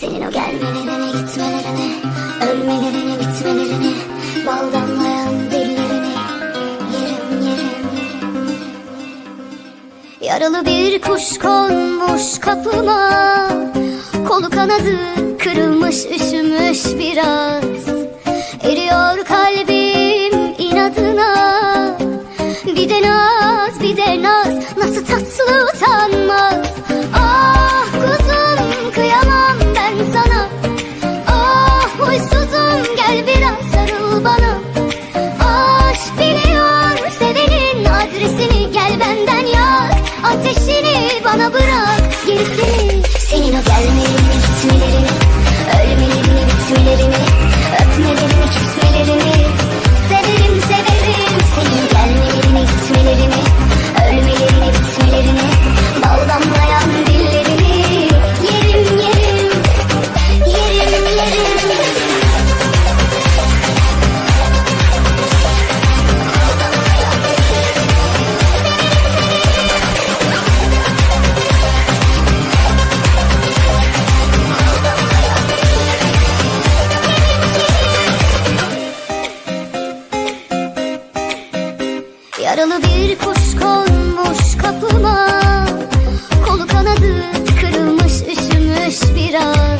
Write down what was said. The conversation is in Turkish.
Senin o gelmelerini, gitmelerini, ölmelerini, bitmelerini, bal damlayan dillerini yerim, yerim, yerim. Yaralı bir kuş konmuş kapıma. Kolu kanadı kırılmış üşümüş biraz Ateşini bana bırak gerisini Yaralı bir kuş konmuş kapıma. Kolu kanadı kırılmış üşümüş biraz.